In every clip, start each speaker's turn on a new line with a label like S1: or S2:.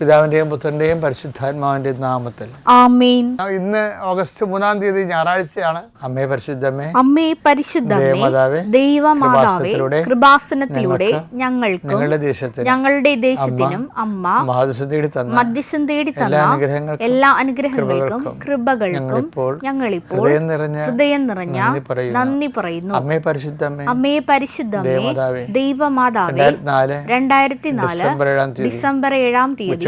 S1: പിതാവിന്റെയും പുത്രന്റെയും പരിശുദ്ധാത്മാവിന്റെയും നാമത്തിൽ.
S2: ആമേൻ.
S1: ഇന്ന് ഓഗസ്റ്റ് മൂന്നാം തീയതി ഞായറാഴ്ചയാണ്. അമ്മേ പരിശുദ്ധമേ
S2: അമ്മേ പരിശുദ്ധമേ
S1: ദേവമാതാവേ, കൃപാസനത്തിലൂടെ
S2: ഞങ്ങൾക്ക്
S1: ഞങ്ങളുടെ ദേശത്തിന്
S2: ഞങ്ങളുടെ ദേശത്തിനും അമ്മ
S1: മഹാദിവസം തേടി തന്ന
S2: മധ്യസ്ഥം തേടി
S1: എല്ലാ
S2: തന്ന
S1: അനുഗ്രഹങ്ങൾക്കും
S2: എല്ലാ അനുഗ്രഹങ്ങൾക്കും
S1: കൃപകൾക്കും
S2: ഞങ്ങൾ
S1: ഞങ്ങളിപ്പോൾ ഹൃദയം നിറഞ്ഞ
S2: ഹൃദയം നിറഞ്ഞ
S1: നന്ദി പറയുന്നു. അമ്മേ പരിശുദ്ധമേ
S2: അമ്മേ പരിശുദ്ധമേ
S1: ദേവമാതാവേ, രണ്ടായിരത്തി നാല് ഡിസംബർ ഏഴാം തീയതി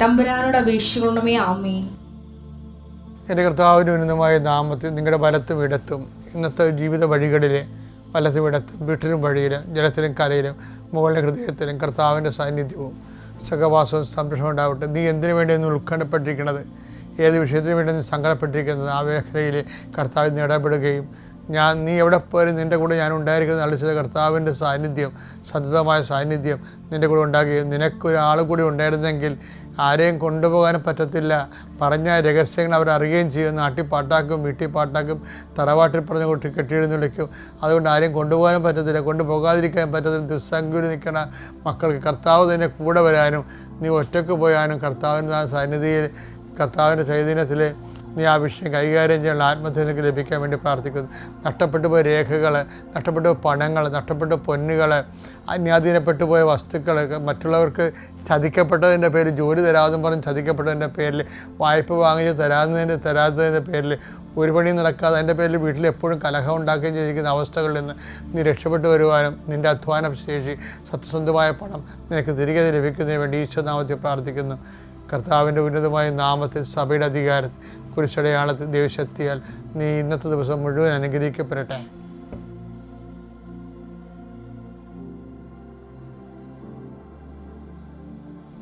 S3: തമ്പുരാനോട് അപേക്ഷിക്കണമേ ആമേ
S1: എന്റെ കർത്താവിന് ഉന്നതമായ നാമത്തിൽ നിങ്ങളുടെ വലത്തും ഇടത്തും ഇന്നത്തെ ജീവിത വഴികളിലെ വലത്തും ഇടത്തും വീട്ടിലും വഴിയിലും ജലത്തിലും കരയിലും മുകളിലെ ഹൃദയത്തിലും കർത്താവിന്റെ സാന്നിധ്യവും സഹവാസവും സംരക്ഷണം ഉണ്ടാവട്ടെ. നീ എന്തിനു വേണ്ടി ഒന്ന് ഉത്കണ്ഠപ്പെട്ടിരിക്കുന്നത്? ഏത് വിഷയത്തിന് വേണ്ടി നീ സങ്കടപ്പെട്ടിരിക്കുന്നത്? ആ മേഖലയിൽ കർത്താവിൽ നിന്ന് ഇടപെടുകയും ഞാൻ നീ എവിടെ പോയാലും നിന്റെ കൂടെ ഞാൻ ഉണ്ടായിരിക്കുന്ന അളിച്ചത് കർത്താവിന്റെ സാന്നിധ്യം സതതമായ സാന്നിധ്യം നിന്റെ കൂടെ ഉണ്ടാകുകയും നിനക്കൊരാൾ കൂടി ഉണ്ടായിരുന്നെങ്കിൽ ആരെയും കൊണ്ടുപോകാനും പറ്റത്തില്ല. പറഞ്ഞ രഹസ്യങ്ങൾ അവർ അറിയുകയും ചെയ്യും. നാട്ടിൽ പാട്ടാക്കും വീട്ടിൽ പാട്ടാക്കും തറവാട്ടിൽ പറഞ്ഞ കുട്ടി കെട്ടിയെഴുന്നള്ളിക്കും അതുകൊണ്ട് ആരെയും കൊണ്ടുപോകാനും പറ്റത്തില്ല. കൊണ്ടുപോകാതിരിക്കാൻ പറ്റത്തില്ല. ദുസ്സംഗൂരി നിൽക്കണ മക്കൾക്ക് കർത്താവ് തന്നെ കൂടെ വരാനും നീ ഒറ്റയ്ക്ക് പോയാനും കർത്താവിന്റെ സന്നിധിയിൽ കർത്താവിന്റെ ചൈതന്യത്തിൽ നീ ആ വിഷയം കൈകാര്യം ചെയ്യാനുള്ള ആത്മഹത്യ നിനക്ക് ലഭിക്കാൻ വേണ്ടി പ്രാർത്ഥിക്കുന്നു. നഷ്ടപ്പെട്ടു പോയ രേഖകൾ നഷ്ടപ്പെട്ടു പോയ പണങ്ങൾ നഷ്ടപ്പെട്ടു പൊന്നുകൾ അന്യാധീനപ്പെട്ടു പോയ വസ്തുക്കൾ മറ്റുള്ളവർക്ക് ചതിക്കപ്പെട്ടതിന്റെ പേരിൽ ജോലി തരാതെന്ന് പറഞ്ഞ് ചതിക്കപ്പെട്ടതിന്റെ പേരിൽ വായ്പ വാങ്ങിച്ച് തരാതെ തരാത്തതിന്റെ പേരിൽ ഒരു പണി നടക്കാതെ അതിന്റെ പേരിൽ വീട്ടിൽ എപ്പോഴും കലഹം ഉണ്ടാക്കുകയും ചെയ്തിരിക്കുന്ന അവസ്ഥകളിൽ നിന്ന് നീ രക്ഷപ്പെട്ടു വരുവാനും നിന്റെ അധ്വാന ശേഷി സത്യസന്ധമായ പണം നിനക്ക് തിരികെ ലഭിക്കുന്നതിന് വേണ്ടി ഈശ്വരനാമത്തിൽ പ്രാർത്ഥിക്കുന്നു. കർത്താവിന്റെ ഉന്നതമായ നാമത്തിൽ സഭയുടെ അധികാരത്തിൽ കുരിശടയാളത്തിൽ ദേവശക്തിയാൽ നീ ഇന്നത്തെ ദിവസം മുഴുവൻ അനുഗ്രഹിക്കപ്പെടട്ടെ.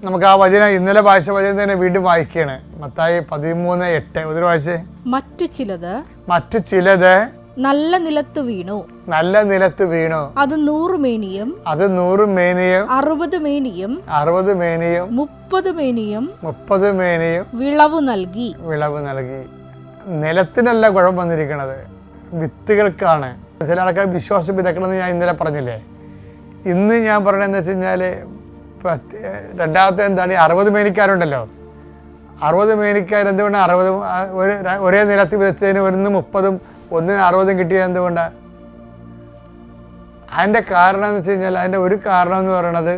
S1: നമുക്ക് ആ വചന ഇന്നലെ വായിച്ച വചനം തന്നെ വീണ്ടും വായിക്കുകയാണ്. മത്തായി പതിമൂന്ന് എട്ട്. ഒരു വായിച്ചേ.
S4: മറ്റു ചിലത്
S1: മറ്റു ചിലത്
S4: നല്ല നിലത്ത് വീണു.
S1: നല്ല നിലത്ത് വീണു.
S4: അത് നൂറ് മേനിയും
S1: അത് നൂറ് മേനിയും
S4: അറുപത് മേനിയും
S1: അറുപത് മേനിയും
S4: മുപ്പത് മേനിയും
S1: മുപ്പത് മേനിയും
S4: വിളവ് നൽകി.
S1: വിളവ് നൽകി. നിലത്തിനല്ല കുഴപ്പം വന്നിരിക്കുന്നത് വിത്തുകൾക്കാണ്. ചില ആൾക്കാർ വിശ്വാസം വിതക്കണമെന്ന് ഞാൻ ഇന്നലെ പറഞ്ഞില്ലേ? ഇന്ന് ഞാൻ പറയണതെന്ന് വെച്ച് കഴിഞ്ഞാൽ രണ്ടാമത്തെ എന്താണ്? അറുപത് മേനിക്കാരുണ്ടല്ലോ. അറുപത് മേനിക്കാരെന്തുകൊണ്ട് അറുപത് ഒരു ഒരേ നിലത്ത് വിതച്ചതിന് വരുന്ന മുപ്പതും ഒന്നിന് അറുപതും കിട്ടിയത് എന്തുകൊണ്ടാണ് അതിന്റെ കാരണം എന്ന് വെച്ച് കഴിഞ്ഞാൽ അതിന്റെ ഒരു കാരണം എന്ന് പറയുന്നത്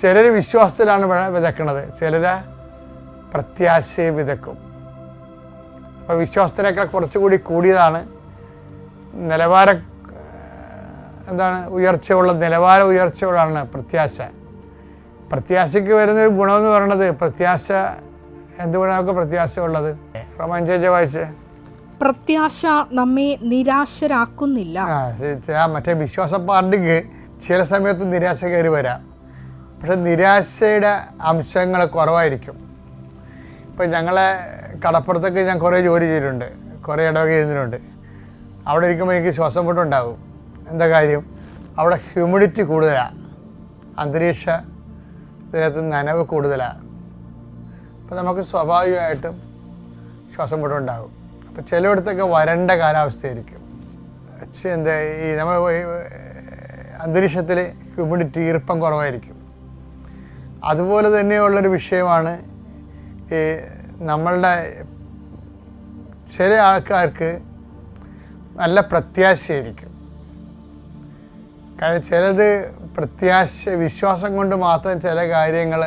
S1: ചിലർ വിശ്വാസത്തിലാണ് വിതക്കണത്. ചിലർ പ്രത്യാശയെ വിതക്കും. അപ്പോൾ വിശ്വാസത്തിനേക്കാൾ കുറച്ചുകൂടി കൂടിയതാണ് നിലവാര എന്താണ് ഉയർച്ചയുള്ള നിലവാര ഉയർച്ചയുള്ളതാണ് പ്രത്യാശ. പ്രത്യാശയ്ക്ക് വരുന്നൊരു ഗുണമെന്ന് പറയുന്നത് പ്രത്യാശ എന്തുകൊണ്ടാണ് നമുക്ക് പ്രത്യാശ ഉള്ളത് റോമാഞ്ചേച്ച വായിച്ചേ.
S4: പ്രത്യാശ നമ്മെ നിരാശരാക്കുന്നില്ല.
S1: മറ്റേ വിശ്വാസ പാർട്ടിക്ക് ചില സമയത്ത് നിരാശ കയറി വരാം. പക്ഷെ നിരാശയുടെ അംശങ്ങൾ കുറവായിരിക്കും. ഇപ്പം ഞങ്ങളെ കടപ്പുറത്തൊക്കെ ഞാൻ കുറേ ജോലി ചെയ്തിട്ടുണ്ട്. കുറേ ഇടവക ചെയ്തിട്ടുണ്ട് അവിടെ ഇരിക്കുമ്പോൾ എനിക്ക് ശ്വാസം മുട്ടുണ്ടാവും. എന്താ കാര്യം? അവിടെ ഹ്യൂമിഡിറ്റി കൂടുതലാണ് അന്തരീക്ഷ ഇതിനകത്ത് നനവ് കൂടുതലാണ് അപ്പം നമുക്ക് സ്വാഭാവികമായിട്ടും ശ്വാസം മുട്ടുണ്ടാകും അപ്പോൾ ചിലയിടത്തൊക്കെ വരണ്ട കാലാവസ്ഥയായിരിക്കും. എന്താ ഈ നമ്മൾ അന്തരീക്ഷത്തിൽ ഹ്യൂമിഡിറ്റി ഈർപ്പം കുറവായിരിക്കും. അതുപോലെ തന്നെയുള്ളൊരു വിഷയമാണ് ഈ നമ്മളുടെ ചില ആൾക്കാർക്ക് നല്ല പ്രത്യാശയായിരിക്കും. കാരണം ചിലത് പ്രത്യാശ വിശ്വാസം കൊണ്ട് മാത്രം ചില കാര്യങ്ങൾ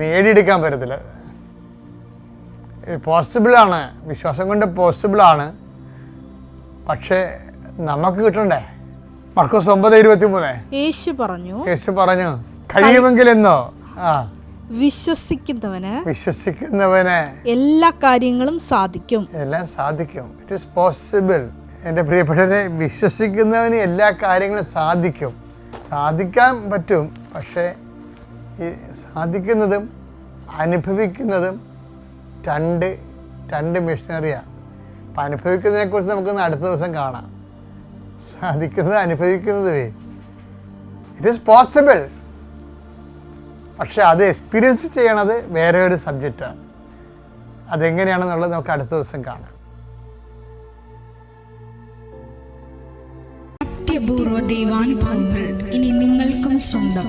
S1: നേടിയെടുക്കാൻ പറ്റത്തില്ല. പോസിബിളാണ് വിശ്വാസം കൊണ്ട് പോസിബിളാണ് പക്ഷേ നമുക്ക് കിട്ടണ്ടേ? മർക്കോസ് ഒമ്പത് ഇരുപത്തി മൂന്ന്
S4: യേശു പറഞ്ഞു
S1: യേശു പറഞ്ഞു കഴിയുമെങ്കിൽ എന്നോ ആ.
S4: വിശ്വസിക്കുന്നവന്
S1: വിശ്വസിക്കുന്നവന്
S4: എല്ലാ കാര്യങ്ങളും സാധിക്കും.
S1: എല്ലാം സാധിക്കും. ഇറ്റ് ഇസ് പോസിബിൾ എന്റെ പ്രിയപ്പെട്ടവരെ വിശ്വസിക്കുന്നവന് എല്ലാ കാര്യങ്ങളും സാധിക്കും. സാധിക്കാൻ പറ്റും പക്ഷേ ഈ സാധിക്കുന്നതും അനുഭവിക്കുന്നതും രണ്ട് രണ്ട് മിഷനറിയാണ് അപ്പം അനുഭവിക്കുന്നതിനെക്കുറിച്ച് നമുക്കൊന്ന് അടുത്ത ദിവസം കാണാം. സാധിക്കുന്നത് അനുഭവിക്കുന്നതേ ഇറ്റ് ഈസ് പോസിബിൾ പക്ഷെ അത് എക്സ്പീരിയൻസ് ചെയ്യണത് വേറെ ഒരു സബ്ജക്റ്റാണ് അതെങ്ങനെയാണെന്നുള്ളത് നമുക്ക് അടുത്ത ദിവസം കാണാം.
S5: അത്യപൂർവ ദൈവാനുഭവങ്ങൾ ഇനി നിങ്ങൾക്കും സ്വന്തം.